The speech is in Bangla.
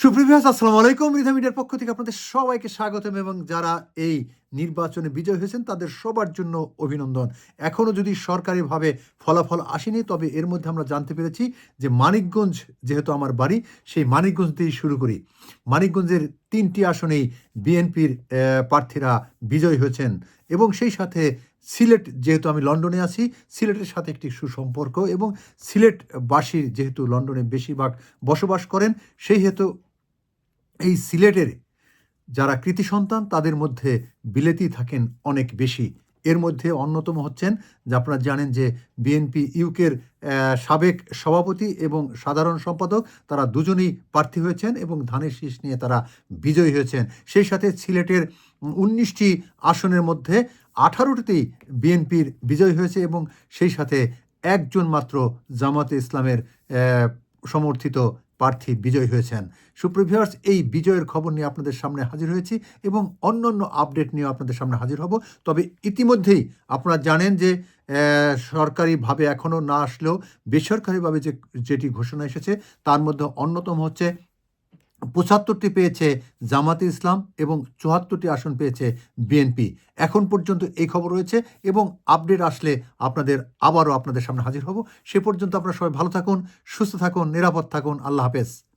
সুপ্রিভিয়াস আসসালামু আলাইকুম। রিধা মিডিয়ার পক্ষ থেকে আপনাদের সবাইকে স্বাগতম এবং যারা এই নির্বাচনে বিজয় হয়েছেন, তাদের সবার জন্য অভিনন্দন। এখনও যদি সরকারিভাবে ফলাফল আসেনি, তবে এর মধ্যে আমরা জানতে পেরেছি যে মানিকগঞ্জ যেহেতু আমার বাড়ি, সেই মানিকগঞ্জ দিয়েই শুরু করি। মানিকগঞ্জের তিনটি আসনেই বিএনপির প্রার্থীরা বিজয় হয়েছেন এবং সেই সাথে সিলেট যেহেতু আমি লন্ডনে আছি, সিলেটের সাথে একটি সুসম্পর্ক এবং সিলেটবাসীর যেহেতু লন্ডনে বেশিরভাগ বসবাস করেন, সেই হেতু এই সিলেটের যারা কৃতি সন্তান, তাদের মধ্যে বিলেতি থাকেন অনেক বেশি। এর মধ্যে অন্যতম হচ্ছেন, যে আপনারা জানেন যে বিএনপি ইউকের সাবেক সভাপতি এবং সাধারণ সম্পাদক, তারা দুজনেই প্রার্থী হয়েছেন এবং ধানের শীষ নিয়ে তারা বিজয়ী হয়েছেন। সেই সাথে সিলেটের উনিশটি আসনের মধ্যে আঠারোটিতেই বিএনপির বিজয় হয়েছে এবং সেই সাথে একজন মাত্র জামাতে ইসলামের সমর্থিত প্রার্থী বিজয় হয়েছেন। সুপ্রিভিয়ার্স এই বিজয়ের খবর নিয়ে আপনাদের সামনে হাজির হয়েছি এবং অন্য অন্য আপডেট নিয়ে আপনাদের সামনে হাজির হব। তবে ইতিমধ্যেই আপনারা জানেন যে সরকারিভাবে এখনও না আসলেও বেসরকারিভাবে যে, যেটি ঘোষণা এসেছে, তার মধ্যে অন্যতম হচ্ছে পঁচাত্তরটি পেয়েছে জামাতে ইসলাম এবং চুয়াত্তরটি আসন পেয়েছে বিএনপি। এখন পর্যন্ত এই খবর রয়েছে এবং আপডেট আসলে আপনাদের আবারও আপনাদের সামনে হাজির হব। সে পর্যন্ত আপনারা সবাই ভালো থাকুন, সুস্থ থাকুন, নিরাপদ থাকুন। আল্লাহ হাফেজ।